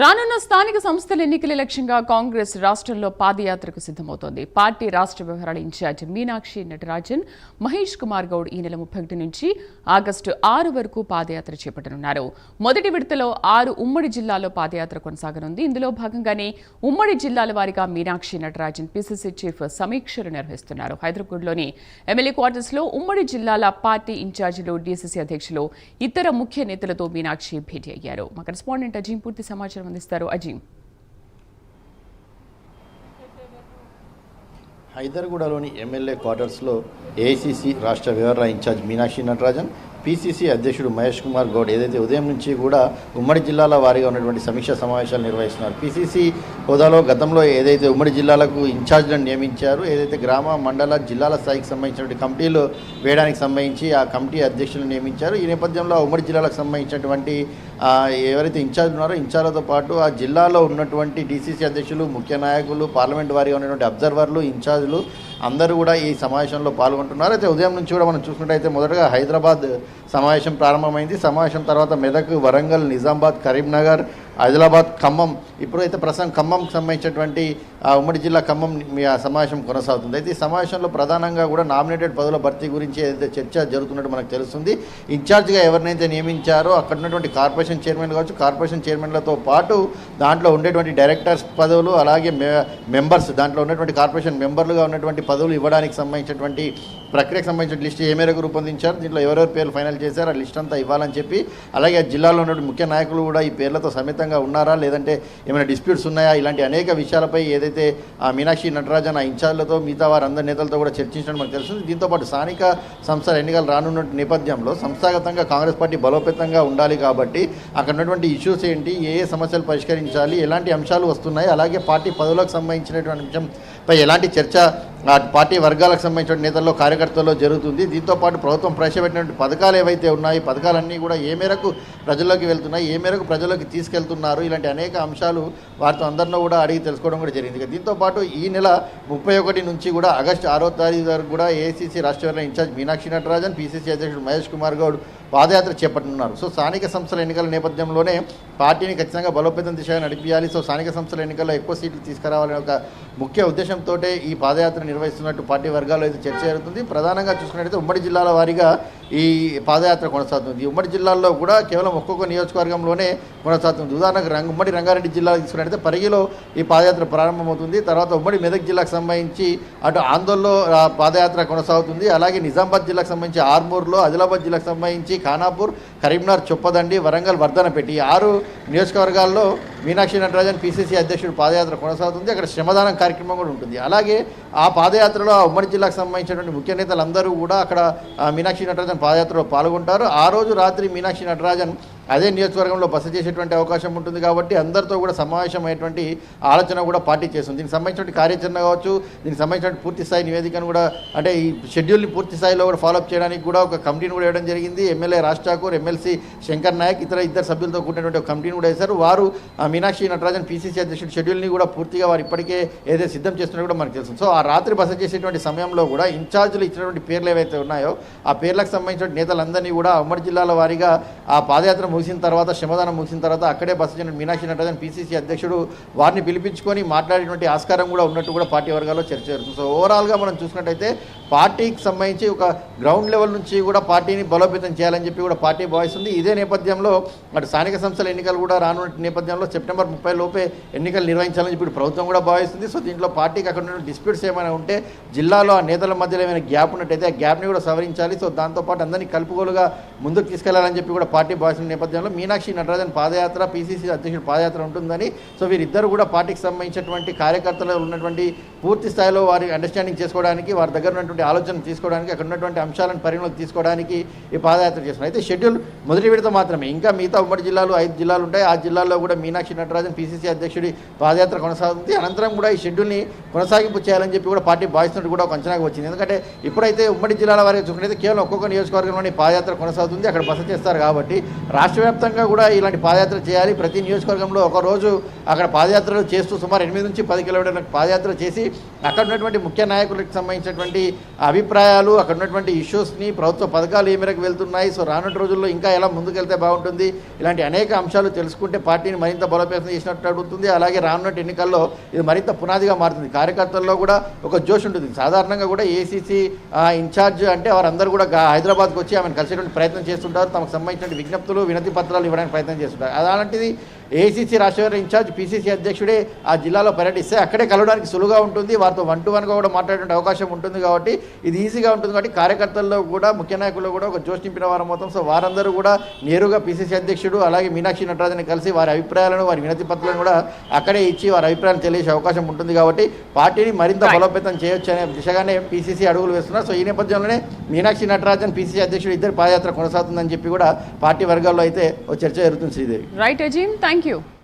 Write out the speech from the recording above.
రానున్న స్థానిక సంస్థల ఎన్నికల లక్ష్యంగా కాంగ్రెస్ రాష్ట్రంలో పాదయాత్రకు సిద్ధమవుతోంది. పార్టీ రాష్ట్ర వ్యవహారాల ఇన్ఛార్జ్ మీనాక్షి నటరాజన్ మహేష్ కుమార్ గౌడ్ ఈ నెల ముప్పై ఒకటి నుంచి ఆగస్టు ఆరు వరకు పాదయాత్ర చేపట్టనున్నారు. మొదటి విడతలో ఆరు ఉమ్మడి జిల్లాలో పాదయాత్ర కొనసాగనుంది. ఇందులో భాగంగానే ఉమ్మడి జిల్లాల వారిగా మీనాక్షి నటరాజన్ పిసిసి చీఫ్ సమీక్షలు నిర్వహిస్తున్నారు. హైదరాబాద్లోని ఎమ్మెల్యే క్వార్టర్స్లో ఉమ్మడి జిల్లాల పార్టీ ఇన్ఛార్జీలు డీసీసీ అధ్యక్షులు ఇతర ముఖ్య నేతలతో మీనాక్షి భేటీ అయ్యారు. మా కరెస్పాండెంట్ అజీం పూర్తి సమాచారం అందిస్తారు అజీం హైదర్గూడలోని ఎమ్మెల్యే క్వార్టర్స్లో ఏసీసీ రాష్ట్ర వ్యవహార ఇన్ఛార్జ్ మీనాక్షి నటరాజన్ పీసీసీ అధ్యక్షుడు మహేష్ కుమార్ గౌడ్ ఏదైతే ఉదయం నుంచి కూడా ఉమ్మడి జిల్లాల వారీగా ఉన్నటువంటి సమీక్షా సమావేశాలు నిర్వహిస్తున్నారు. పీసీసీ హోదాలో గతంలో ఏదైతే ఉమ్మడి జిల్లాలకు ఇన్ఛార్జ్లను నియమించారు ఏదైతే గ్రామ మండల జిల్లాల స్థాయికి సంబంధించినటువంటి కమిటీలు వేయడానికి సంబంధించి ఆ కమిటీ అధ్యక్షులను నియమించారు. ఈ నేపథ్యంలో ఉమ్మడి జిల్లాలకు సంబంధించినటువంటి ఎవరైతే ఇన్ఛార్జ్ ఉన్నారో ఇన్ఛార్జ్లతో పాటు ఆ జిల్లాలో ఉన్నటువంటి డీసీసీ అధ్యక్షులు ముఖ్య నాయకులు పార్లమెంట్ వారిగా ఉన్నటువంటి అబ్జర్వర్లు ఇన్ఛార్జ్లు అందరూ కూడా ఈ సమావేశంలో పాల్గొంటున్నారు. అయితే ఉదయం నుంచి కూడా మనం చూసుకున్నట్టయితే మొదటగా హైదరాబాద్ సమావేశం ప్రారంభమైంది. సమావేశం తర్వాత మెదక్ వరంగల్ నిజామాబాద్ కరీంనగర్ ఆదిలాబాద్ ఖమ్మం. ఇప్పుడైతే ప్రస్తుతం ఖమ్మంకి సంబంధించినటువంటి ఆ ఉమ్మడి జిల్లా ఖమ్మం మీ ఆ సమావేశం కొనసాగుతుంది. అయితే ఈ సమావేశంలో ప్రధానంగా కూడా నామినేటెడ్ పదవుల భర్తీ గురించి ఏదైతే చర్చ జరుగుతున్నట్టు మనకు తెలుస్తుంది ఇన్ఛార్జ్గా ఎవరినైతే నియమించారో అక్కడ ఉన్నటువంటి కార్పొరేషన్ చైర్మన్ కావచ్చు కార్పొరేషన్ చైర్మన్లతో పాటు దాంట్లో ఉండేటువంటి డైరెక్టర్స్ పదవులు అలాగే మె- మెంబర్స్ దాంట్లో ఉన్నటువంటి కార్పొరేషన్ మెంబర్లుగా ఉన్నటువంటి పదవులు ఇవ్వడానికి సంబంధించినటువంటి ప్రక్రియకు సంబంధించిన లిస్ట్ ఏ మేరకు రూపొందించారు దీంట్లో ఎవరెవరి పేర్లు ఫైనల్ చేశారు ఆ లిస్ట్ అంతా ఇవ్వాలని చెప్పి అలాగే ఆ జిల్లాలో ఉన్నటువంటి ముఖ్య నాయకులు కూడా ఈ పేర్లతో సమితంగా ఉన్నారా లేదంటే ఏమైనా డిస్ప్యూట్స్ ఉన్నాయా ఇలాంటి అనేక విషయాలపై ఏదైతే ఆ మీనాక్షి నటరాజన్ ఆ ఇన్ఛార్జ్లతో మిగతా వారందరి నేతలతో కూడా చర్చించడం మనకు తెలుస్తుంది. దీంతోపాటు స్థానిక సంస్థల ఎన్నికలు రానున్న నేపథ్యంలో సంస్థాగతంగా కాంగ్రెస్ పార్టీ బలోపేతంగా ఉండాలి కాబట్టి అక్కడ ఉన్నటువంటి ఇష్యూస్ ఏంటి ఏ ఏ సమస్యలు పరిష్కరించాలి ఎలాంటి అంశాలు వస్తున్నాయి అలాగే పార్టీ పదవులకు సంబంధించినటువంటి అంశంపై ఎలాంటి చర్చ పార్టీ వర్గాలకు సంబంధించిన నేతల్లో కార్యకర్తల్లో జరుగుతుంది. దీంతో పాటు ప్రభుత్వం ప్రవేశపెట్టినటువంటి పథకాలు ఏవైతే ఉన్నాయో ఈ పథకాలన్నీ కూడా ఏ మేరకు ప్రజల్లోకి వెళ్తున్నాయి ఏ మేరకు ప్రజల్లోకి తీసుకెళ్తున్నారు ఇలాంటి అనేక అంశాలు వారితో అందరిలో కూడా అడిగి తెలుసుకోవడం కూడా జరిగింది. దీంతోపాటు దీంతో పాటు ఈ నెల ముప్పై ఒకటి నుంచి కూడా ఆగస్టు ఆరో తారీఖు వరకు కూడా ఏసీసీ రాష్ట్ర వ్యవహారాల ఇన్ఛార్జ్ మీనాక్షి నటరాజన్ పీసీసీ అధ్యక్షుడు మహేష్ కుమార్ గౌడ్ పాదయాత్ర చేపట్టనున్నారు. సో స్థానిక సంస్థల ఎన్నికల నేపథ్యంలోనే పార్టీని ఖచ్చితంగా బలోపేతం దిశగా నడిపించాలి సో స్థానిక సంస్థల ఎన్నికల్లో ఎక్కువ సీట్లు తీసుకురావాలనే ఒక ముఖ్య ఉద్దేశంతో ఈ పాదయాత్ర నిర్వహిస్తున్నట్టు పార్టీ వర్గాల్లో అయితే చర్చ జరుగుతుంది. ప్రధానంగా చూసుకున్నట్టయితే ఉమ్మడి జిల్లాల వారీగా ఈ పాదయాత్ర కొనసాగుతుంది. ఉమ్మడి జిల్లాల్లో కూడా కేవలం ఒక్కొక్క నియోజకవర్గంలోనే కొనసాగుతుంది. ఉదాహరణకు రంగ ఉమ్మడి రంగారెడ్డి జిల్లా తీసుకున్నట్టయితే పరిగిలో ఈ పాదయాత్ర ప్రారంభమవుతుంది. తర్వాత ఉమ్మడి మెదక్ జిల్లాకు సంబంధించి అటు ఆందోళనలో పాదయాత్ర కొనసాగుతుంది. అలాగే నిజామాబాద్ జిల్లాకు సంబంధించి ఆర్మూర్లో ఆదిలాబాద్ జిల్లాకు సంబంధించి ఖానాపూర్ కరీంనగర్ చొప్పదండి వరంగల్ వర్ధనపేట ఈ ఆరు నియోజకవర్గాల్లో మీనాక్షి నటరాజన్ పీసీసీ అధ్యక్షుడు పాదయాత్ర కొనసాగుతుంది. అక్కడ శ్రమదానం కార్యక్రమం కూడా ఉంటుంది. అలాగే ఆ పాదయాత్రలో ఆ ఉమ్మడి జిల్లాకు సంబంధించినటువంటి ముఖ్య నేతలందరూ కూడా అక్కడ మీనాక్షి నటరాజన్ పాదయాత్రలో పాల్గొంటారు. ఆ రోజు రాత్రి మీనాక్షి నటరాజన్ అదే నియోజకవర్గంలో బస చేసేటువంటి అవకాశం ఉంటుంది కాబట్టి అందరితో కూడా సమావేశమైనటువంటి ఆలోచన కూడా పార్టీ చేస్తుంది. దీనికి సంబంధించినటువంటి కార్యాచరణ కావచ్చు దీనికి సంబంధించిన పూర్తి స్థాయి నివేదికను కూడా అంటే ఈ షెడ్యూల్ని పూర్తి స్థాయిలో కూడా ఫాలోఅప్ చేయడానికి కూడా ఒక కమిటీని కూడా వేయడం జరిగింది. ఎమ్మెల్యే రాజ్ ఠాకూర్ ఎమ్మెల్సీ శంకర్ నాయక్ ఇతర ఇద్దరు సభ్యులతో కూడినటువంటి ఒక కమిటీని కూడా వేశారు. వారు ఆ, మీనాక్షి నటరాజన్ పీసీసీ అధ్యక్షుడు షెడ్యూల్ని కూడా పూర్తిగా వారు ఇప్పటికే ఏదైతే సిద్ధం చేస్తున్నా కూడా మనకు తెలుసు సో ఆ రాత్రి బస చేసేటువంటి సమయంలో కూడా ఇన్ఛార్జీలు ఇచ్చినటువంటి పేర్లు ఏవైతే ఉన్నాయో ఆ పేర్లకు సంబంధించిన నేతలందరినీ కూడా ఉమ్మడి జిల్లాల వారీగా ఆ పాదయాత్ర ముగిసిన తర్వాత శ్రమదానం ముగిసిన తర్వాత అక్కడే బస చేసిన మీనాక్షి నటరాజన్ పీసీసీ అధ్యక్షుడు వారిని పిలిపించుకొని మాట్లాడేటువంటి ఆస్కారం కూడా ఉన్నట్టు కూడా పార్టీ వర్గాల్లో చర్చ జరుగుతుంది. సో ఓవరాల్గా మనం చూసినట్టయితే పార్టీకి సంబంధించి ఒక గ్రౌండ్ లెవెల్ నుంచి కూడా పార్టీని బలోపేతం చేయాలని చెప్పి కూడా పార్టీ భావిస్తుంది ఇదే నేపథ్యంలో అటు స్థానిక సంస్థల ఎన్నికలు కూడా రానున్న నేపథ్యంలో సెప్టెంబర్ ముప్పై లోపే ఎన్నికలు నిర్వహించాలని చెప్పి ఇప్పుడు ప్రభుత్వం కూడా భావిస్తుంది సో దీంట్లో పార్టీకి అక్కడ ఉన్న డిస్ప్యూట్స్ ఏమైనా ఉంటే జిల్లాలో ఆ నేతల మధ్యలో ఏమైనా గ్యాప్ ఉన్నట్టయితే ఆ గ్యాప్ని కూడా సవరించాలి. సో దాంతోపాటు అందరినీ కలుపుకోలుగా ముందుకు తీసుకెళ్ళాలని చెప్పి కూడా పార్టీ భావిస్తున్న నేపథ్యంలో మీనాక్షి నటరాజన్ పాదయాత్ర పీసీసీ అధ్యక్షుడు పాదయాత్ర ఉంటుందని. సో వీరిద్దరు కూడా పార్టీకి సంబంధించినటువంటి కార్యకర్తలు ఉన్నటువంటి పూర్తి స్థాయిలో వారి అండర్స్టాండింగ్ చేసుకోవడానికి వారి దగ్గర ఉన్నటువంటి ఆలోచన తీసుకోవడానికి అక్కడ ఉన్నటువంటి అంశాలను పరిగణలోకి తీసుకోవడానికి ఈ పాదయాత్ర చేస్తున్నారు. అయితే షెడ్యూల్ మొదటి విడత మాత్రమే. ఇంకా మిగతా ఉమ్మడి జిల్లాలు ఐదు జిల్లాలు ఉంటాయి. ఆ జిల్లాల్లో కూడా మీనాక్షి నటరాజన్ పీసీసీ అధ్యక్షుడి పాదయాత్ర కొనసాగుతుంది. అనంతరం కూడా ఈ షెడ్యూల్ని కొనసాగింపు చేయాలని చెప్పి కూడా పార్టీ భావిస్తున్నట్టు కూడా ఒక అంచనాకు వచ్చింది. ఎందుకంటే ఇప్పుడైతే ఉమ్మడి జిల్లాల వారికి చూసుకుంటే కేవలం ఒక్కొక్క నియోజకవర్గంలోని పాదయాత్ర కొనసాగుతుంది. అక్కడ బస చేస్తారు కాబట్టి రాష్ట్ర వ్యాప్తంగా కూడా ఇలాంటి పాదయాత్ర చేయాలి. ప్రతి నియోజకవర్గంలో ఒక రోజు అక్కడ పాదయాత్రలు చేస్తూ సుమారు ఎనిమిది నుంచి పది కిలోమీటర్ల పాదయాత్ర చేసి అక్కడ ఉన్నటువంటి ముఖ్య నాయకులకు సంబంధించినటువంటి అభిప్రాయాలు అక్కడ ఉన్నటువంటి ఇష్యూస్ని ప్రభుత్వ పథకాలు ఏ మేరకు వెళ్తున్నాయి సో రానున్న రోజుల్లో ఇంకా ఎలా ముందుకెళ్తే బాగుంటుంది ఇలాంటి అనేక అంశాలు తెలుసుకుంటే పార్టీని మరింత బలోపేతం చేసినట్టు అడుగుతుంది. అలాగే రానున్న ఎన్నికల్లో ఇది మరింత పునాదిగా మారుతుంది. కార్యకర్తల్లో కూడా ఒక జోష్ ఉంటుంది. సాధారణంగా కూడా ఏసీసీ ఇన్ఛార్జ్ అంటే వారందరూ కూడా హైదరాబాద్కు హైదరాబాద్కి వచ్చి ఆమెను కలిసేటువంటి ప్రయత్నం చేస్తుంటారు. తమకు సంబంధించిన విజ్ఞప్తులు వినతి పత్రాలు ఇవ్వడానికి ప్రయత్నం చేస్తుంటారు. అలాంటిది ఏసీసీ రాష్ట్ర ఇన్ఛార్జ్ పీసీసీ అధ్యక్షుడే ఆ జిల్లాలో పర్యటిస్తే అక్కడే కలవడానికి సులువుగా ఉంటుంది. వారితో వన్ టు వన్గా కూడా మాట్లాడే అవకాశం ఉంటుంది కాబట్టి ఇది ఈజీగా ఉంటుంది కాబట్టి కార్యకర్తల్లో కూడా ముఖ్య నాయకుల్లో కూడా ఒక జోష్ నింపిన వారం మొత్తం. సో వారందరూ కూడా నేరుగా పీసీసీ అధ్యక్షుడు అలాగే మీనాక్షి నటరాజన్ కలిసి వారి అభిప్రాయాలను వారి వినతి పత్రాలను కూడా అక్కడే ఇచ్చి వారి అభిప్రాయాలు తెలియజేసే అవకాశం ఉంటుంది కాబట్టి పార్టీని మరింత. బలోపేతం చేయొచ్చు అనే దిశగానే పీసీసీ అడుగులు వేస్తున్నారు. సో ఈ నేపథ్యంలోనే మీనాక్షి నటరాజన్ పీసీసీ అధ్యక్షుడు ఇద్దరు పాదయాత్ర కొనసాగుతుందని చెప్పి కూడా పార్టీ వర్గాల్లో అయితే ఒక చర్చ జరుగుతుంది Sridevi. Right Azeem thank Thank you.